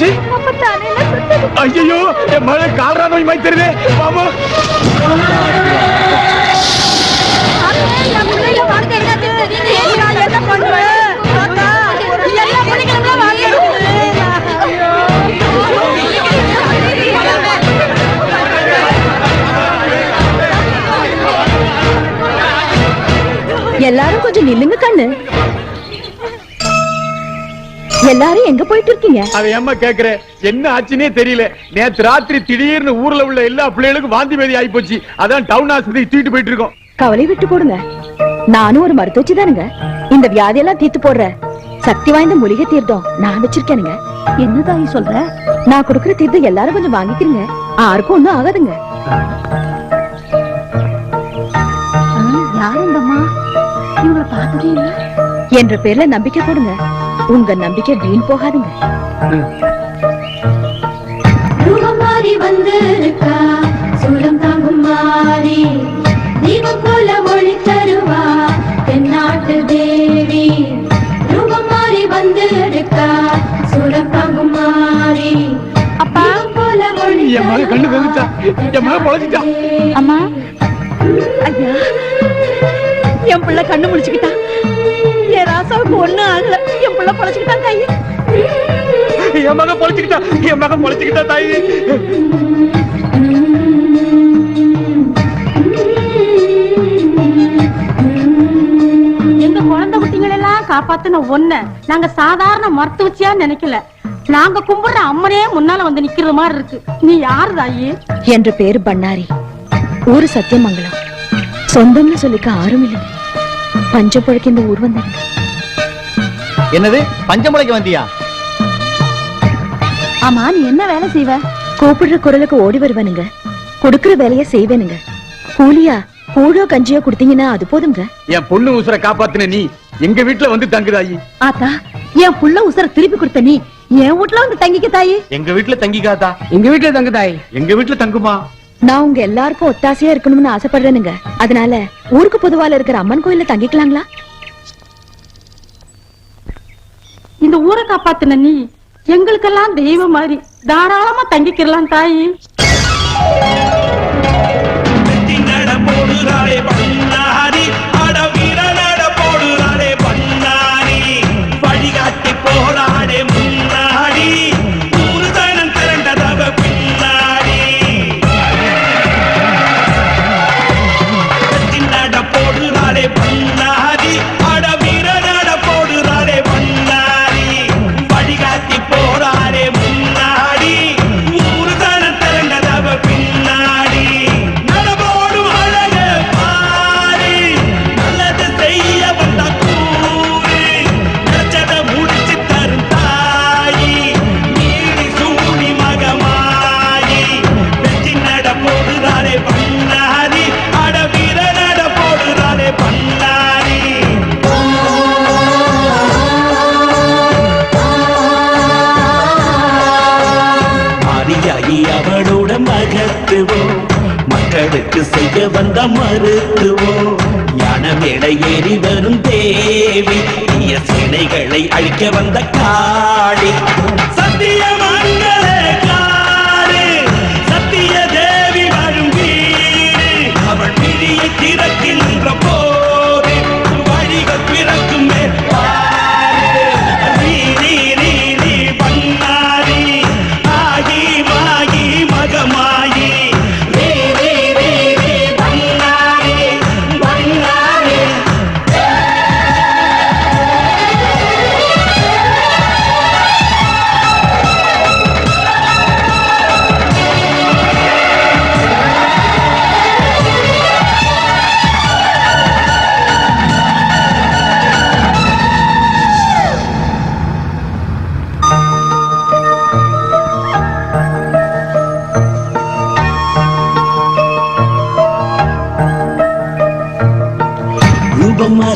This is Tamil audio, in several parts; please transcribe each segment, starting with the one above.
லட்சுமி என்னமாச்சு ஐயோ என் மகளுக்கு கால்ரா நோய் மாதிரி தெரியுது. மாமா எல்லாரும் எங்க போயிட்டு இருக்கீங்க அவ ஏம்மா கேக்குற? என்ன ஆச்சுன்னே தெரியல. நேத்து ராத்திரி திடீர்னு ஊர்ல உள்ள எல்லா பிள்ளைகளுக்கும் வாந்தி பேதி ஆகி போச்சு. அதான் டவுன் ஆஸ்பத்திரி தூக்கிட்டு போயிட்டு இருக்கோம் கவலை விட்டு போடுங்க. நானும் ஒரு மருத்துவச்சி தானுங்க இந்த வியாதியெல்லாம் தீர்த்து போடுற. சக்தி வாய்ந்த மூலிகை தீர்த்தம் நான் வச்சிருக்கேனுங்க. என்ன தாயி சொல்ற? நான் கொடுக்கிற தீர்த்தம் எல்லாரும் கொஞ்சம் வாங்கிக்கிறீங்க. யாருக்கும் ஒண்ணும் ஆகாதுங்க. இவங்களை பார்த்ததே இல்ல. என்ற பேர்ல நம்பிக்கை போடுங்க. உங்க நம்பிக்கை வீண் போகாதுங்க. ரூபம் மாறி வந்திருக்கா? சூலம் தாங்கும் மாறி. தீபம் போல ஒளி தருவா? தென்னாட்டு தேவி. ரூபம் மாறி வந்திருக்கா? சூலம் தாங்கும் மாறி. அப்பா. போல ஒளி என் கண்ணு பொழைச்சிட்டா அம்மா. ஐயா. என் பிள்ளை கண்ணு முடிச்சுக்கிட்டா. என் ராசாவுக்கு ஒண்ணும் ஆகல. பிள்ளை பொழைச்சுக்கிட்டா தாயி? என் மக பொழைச்சுக்கிட்டா என் மக பொழைச்சுக்கிட்டா தாயி. எங்க குழந்தை குட்டிங்களை எல்லாம் காப்பாத்தின ஒண்ண நாங்க சாதாரண மருத்துவச்சியா நினைக்கல. நாங்க கும்பிடுற அம்மனே முன்னால வந்து நிக்கிற மாதிரி இருக்கு. நீ யாரு தாயி? என்ற பேரு பண்ணாரி. ஊரு சத்தியமங்கலம். சொந்தம்னு சொல்லிக்க ஆரும் இல்லை பஞ்சம் புழைக்க இந்த ஊர் வந்தாங்க என்னது? பஞ்சமுளைக்கு வந்தியா? ஆமா நீ என்ன வேலை செய்வ? கூப்பிடுற குரலுக்கு ஓடி வருவானுங்க. கொடுக்கிற வேலைய செய்வேனுங்க. கூலியா கூழோ கஞ்சியோ கொடுத்தீங்கன்னா அது போதுங்க என் பொண்ணு உசுரை காப்பாத்தின நீ எங்க வீட்டுல வந்து தங்குதாயி? ஆத்தா என் புள்ள உசர திருப்பி கொடுத்த நீ என் வீட்டுல வந்து தங்கிக்க தாயி? எங்க வீட்டுல தங்கிக்காதா? எங்க வீட்டுல தங்கு தாய் எங்க வீட்டுல தங்குமா? நான் உங்க எல்லாருக்கும் ஒத்தாசையா இருக்கணும்னு ஆசைப்படுறேனுங்க. அதனால ஊருக்கு பொதுவால இருக்கிற அம்மன் கோயில்ல தங்கிக்கலாங்களா? இந்த ஊரை காப்பாத்தின நீ எங்களுக்கெல்லாம் தெய்வம் மாதிரி தாராளமா தங்கிக்கிறலாம் தாயி. மருத்துவோம்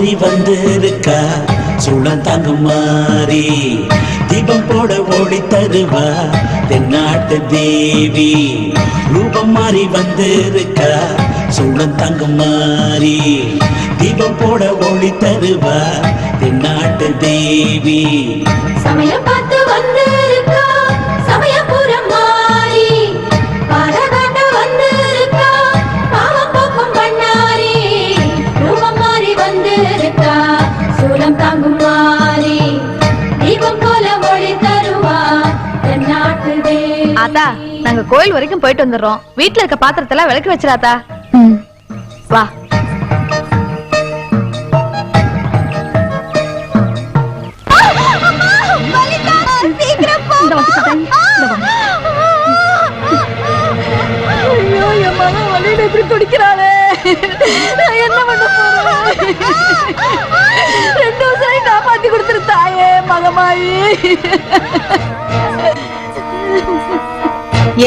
மாறி வந்திருக்கா? சூழம் தாங்கும் மாறி தீபம் போட ஓடி தருவா? தென்னாட்டு தேவி ரூபம் மாறி வந்திருக்கா? சூழம் தாங்கும் மாறி தீபம் போட ஓடி தருவா? தென்னாட்டு தேவி. சமயம் பார்த்து தேவி ஆத்தா நாங்க கோயில் வரைக்கும் போயிட்டு வந்துடுறோம். வீட்ல இருக்க பாத்திரத்தெல்லாம் விளக்கு வச்சிடாத்தா. வா. இப்படி துடிக்கிறாளே. நான் என்ன பண்ண போறேன்? ரெண்டு வருஷம் காப்பாத்தி கொடுத்துரு தாயே மகமாயி.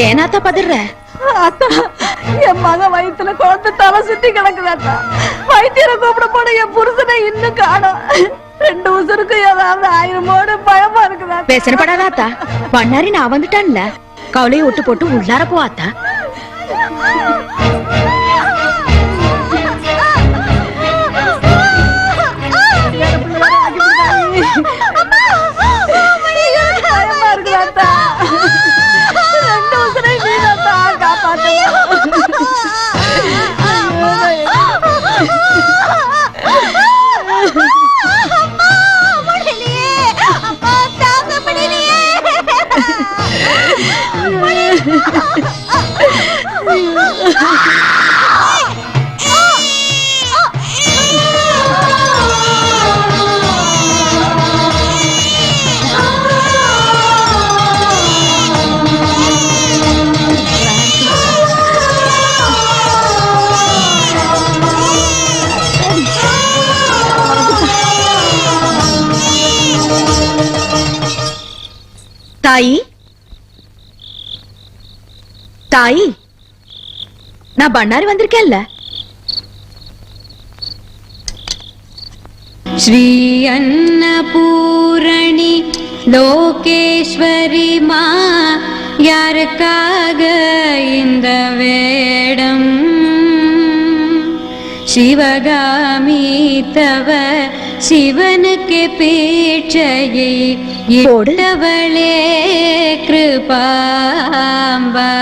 ஏனாத்தா பதற? அத்தா என் மகன் வயித்துல குழந்தை தலை சுத்தி கிடக்குதாத்தா வைத்தியரை கூப்பிட போன என் புருஷனை இன்னும் காணோம். ரெண்டு உசருக்கு ஏதாவது ஆயிரமோடு பயமா இருக்குதா பேசப்படாதாத்தா பண்ணாரி நான் வந்துட்டான்ல. கவலையை விட்டு போட்டு உள்ளார போவாத்தா ತಾಯಿ ತಾಯಿ நான் பண்ணாரி வந்திருக்கேன்ல. ஸ்ரீ அன்னபூரணி லோகேஸ்வரி மா யாருக்காக இந்த வேடம்? சிவகாமி தவ சிவனுக்கு பீட்சையை இட்டவளே கிருபாம்பா.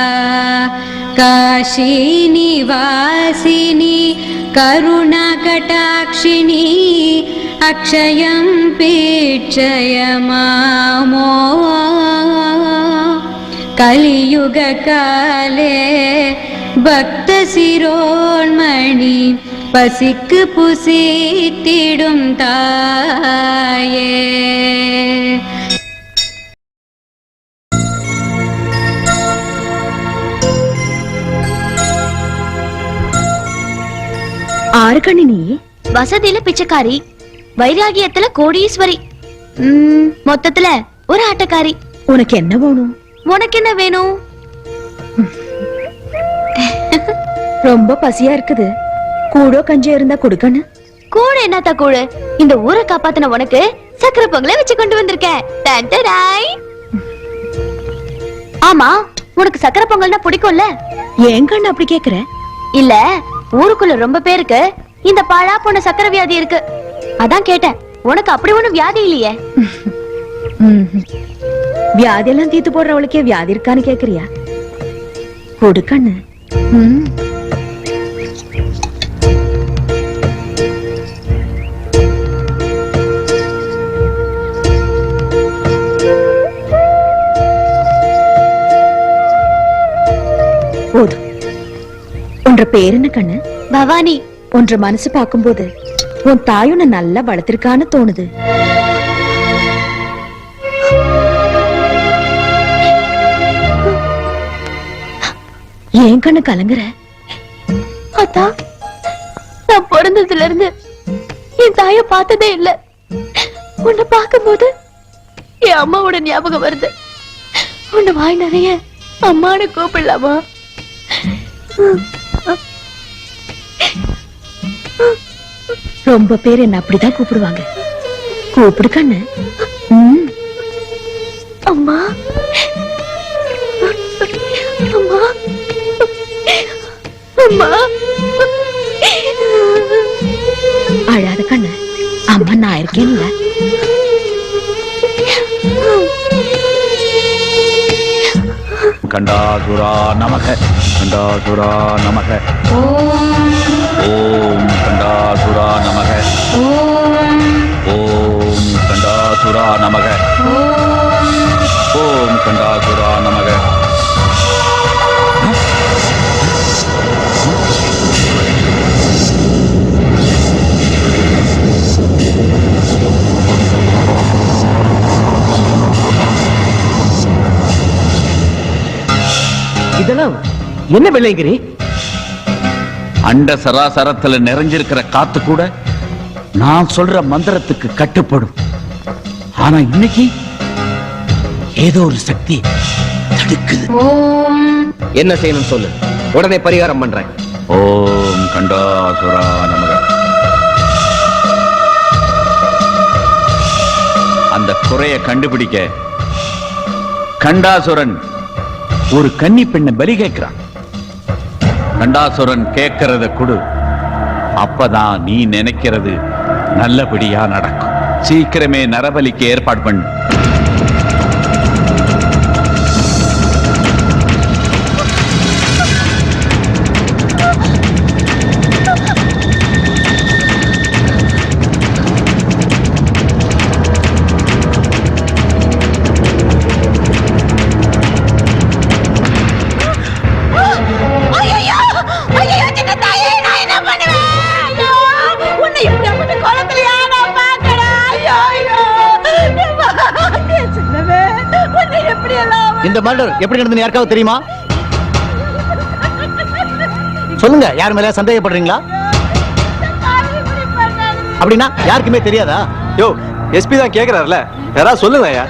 காஷி நிவாசினி கருணா கட்டாட்சிணி அக்ஷயம் பீட்சயமாமோ. கலியுக காலே பக்த சிரோன்மணி பசிக்கு புசித்திடும் தாயே. ஆறு கண்ணு நீ வசதியில பிச்சைக்காரி வைராகியத்துல கோடீஸ்வரி. ம், மொத்தத்துல ஒரு ஆட்டக்காரி. உனக்கு என்ன வேணும்? உனக்கு என்ன வேணும்? ரொம்ப பசியா இருக்குது. கூடோ கஞ்சியா இருந்தா கொடுக்கண்ணு கூட என்னத்தா கூழு இந்த ஊரை காப்பாத்தின உனக்கு சக்கரை பொங்கலை வச்சு கொண்டு வந்திருக்கேன். ஆமா உனக்கு சக்கரை பொங்கல்னா பிடிக்கும்ல? கண்ணு அப்படி கேக்குற? இல்ல ஊருக்குள்ள ரொம்ப பேருக்கு இந்த பாழா போன சக்கரை வியாதி இருக்கு. அதான் கேட்டேன் உனக்கு அப்படி ஒண்ணும் வியாதி இல்லையே? ம்ஹும். வியாதியெல்லாம் தீத்து போடுறவளுக்கே வியாதி இருக்கான்னு கேக்குறியா? கொடுக்கண்ணு போதும். உன்ற பேர் என்ன கண்ணு? பவானி. உன்ற மனசு பார்க்கும்போது உன் தாய் உன்னை நல்லா வளர்த்திருக்கான்னு தோணுது. ஏன் கண்ணு கலங்குற? அத்தா நான் பிறந்ததுல இருந்து என் தாய பார்த்ததே இல்ல. உன்னை பார்க்கும்போது என் அம்மாவோட ஞாபகம் வருது. உன்னை வாய் நிறைய அம்மானு கூப்பிடலாமா? ரொம்ப பேர் என்ன அப்படிதான் கூப்பிடுவாங்க. கூப்பிடு கண்ணு. ம், அம்மா. அம்மா. அம்மா. அழாத இல்லை கண்டாசுரா நமக கண்டாசுரா நமக. ஓம் என்ன வெள்ளைங்கிரி அண்ட சராசரத்துல நிறைஞ்சிருக்கிற காத்து கூட நான் சொல்ற மந்திரத்துக்கு கட்டுப்படும். ஆனா இன்னைக்கு ஏதோ ஒரு சக்தி தடுக்குது. ஓம். என்ன செய்யணும் சொல்லு. உடனே பரிகாரம் பண்றேன். ஓம் கண்டாசுரா நமக. அந்த குறைய கண்டுபிடிக்க கண்டாசுரன் ஒரு கன்னி பெண்ணை பலி கேட்கிறான். கண்டாசுரன் கேட்கறத கொடு. அப்பதான் நீ நினைக்கிறது நல்லபடியா நடக்கும். சீக்கிரமே நரபலிக்கு ஏற்பாடு பண்ணு. இந்த மர்டர் எப்படி நடந்தது யாருக்காவது தெரியுமா? சொல்லுங்க யார் மேல சந்தேகப்படுறீங்களா? அப்படின்னா யாருக்குமே தெரியாதா? யோ எஸ்பி தான் கேக்குறாருல. யாராவது சொல்லுங்க ஐயா.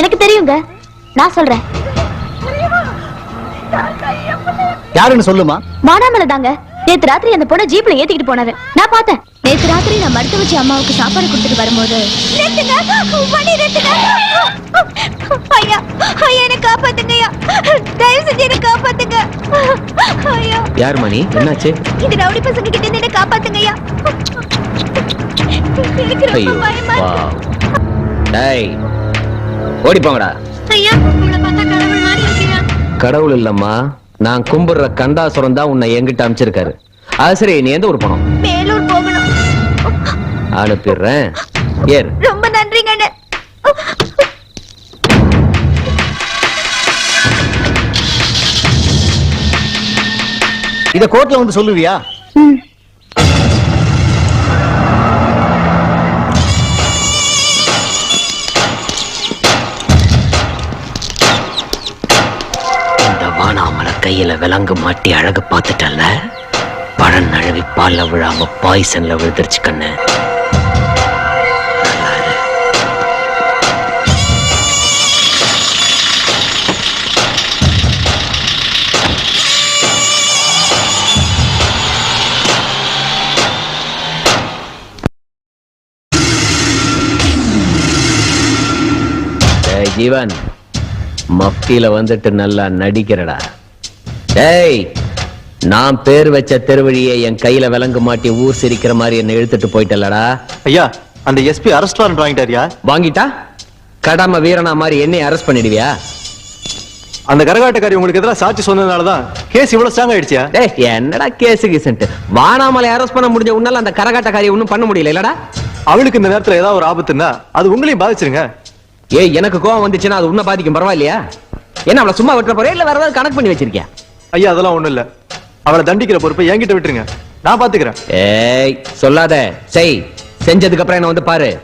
எனக்கு தெரியுங்க. நான் சொல்றேன். யாருன்னு சொல்லுமா? மானாமலை தாங்க. நேத்து ராத்திரி அந்த பொண்ணை ஜீப்ல ஏத்திக்கிட்டு போனாரு. நான் பார்த்தேன். நேத்து ராத்திரி நான் மருத்துவ வச்சு அம்மாவுக்கு சாப்பாடு கொடுத்துட்டு வரும்போது. ஐயா, ஐயா, என்னை காப்பாத்துங்க ஐயா. தயவு செஞ்சு என்னை காப்பாத்துங்க. ஐயா. யார் மணி? என்னாச்சு? இந்த ரவுடி பசங்க கிட்ட இருந்து என்னை காப்பாத்துங்க ஐயா. எனக்கு ரொம்ப ஐயோ பயமா வா. இருக்கு. டேய் ஓடி போங்கடா. ஐயா உங்களை பார்த்தா கடவுள் மாதிரி இருக்கிறா கடவுள் இல்லம்மா. நான் கும்பிடுற கண்டாசுரம் தான் உன்னை எங்கிட்ட அனுப்பிச்சிருக்காரு அது சரி நீ எந்த ஊர் போனோம் மேலூர் போகணும். அனுப்பிடுறேன். ஏறு. ரொம்ப நன்றிங்க அண்ணே. இத கோர்ட்ல வந்து சொல்லுவியா? இந்த வானாமலை கையில விலங்கு மாட்டி அழகு பார்த்துட்டல்ல? பழம் நழுவி பால்ல விழாம பாய்சன்ல விழுந்துருச்சு கண்ணு. ஜீவன் மப்தியில வந்துட்டு நல்லா நடிக்கிறடா. டேய் நான் பேர் வச்ச தெருவழியை என் கையில விலங்கு மாட்டி ஊர் சிரிக்கிற மாதிரி என்ன இழுத்துட்டு போயிட்டலடா ஐயா அந்த எஸ்பி அரெஸ்ட் வாரண்ட் வாங்கிட்டாரியா? வாங்கிட்டா? கடமை வீரனா மாதிரி என்னை அரெஸ்ட் பண்ணிடுவியா? அந்த கரகாட்டக்காரி உங்களுக்கு எதிராக சாட்சி சொன்னதுனால தான் கேஸ் இவ்வளவு ஸ்ட்ராங் ஆயிடுச்சியா? டேய் என்னடா கேஸ் கீசன்ட் வானாமலை அரெஸ்ட் பண்ண முடிஞ்ச உன்னால அந்த கரகாட்டக்காரியை ஒன்றும் பண்ண முடியல இல்லடா. அவளுக்கு இந்த நேரத்துல ஏதாவது ஒரு ஆபத்துன்னா அது உங்களையும் பாதிச்சிருங்க. ஏய் எனக்கு கோவம் வந்துச்சுன்னா அது உன்னை பாதிக்கும். பரவாயில்லையா? என்ன அவளை சும்மா விட்டுற போறே இல்ல வேற ஏதாவது கணக்கு பண்ணி வச்சிருக்கியா? ஐயா அதெல்லாம் ஒண்ணும் இல்ல. அவளை தண்டிக்கிற பொறுப்பை என்கிட்ட விட்டுருங்க. நான் பாத்துக்கிறேன். ஏய் சொல்லாத. செய். செஞ்சதுக்கு அப்புறம் என்ன வந்து பாரு.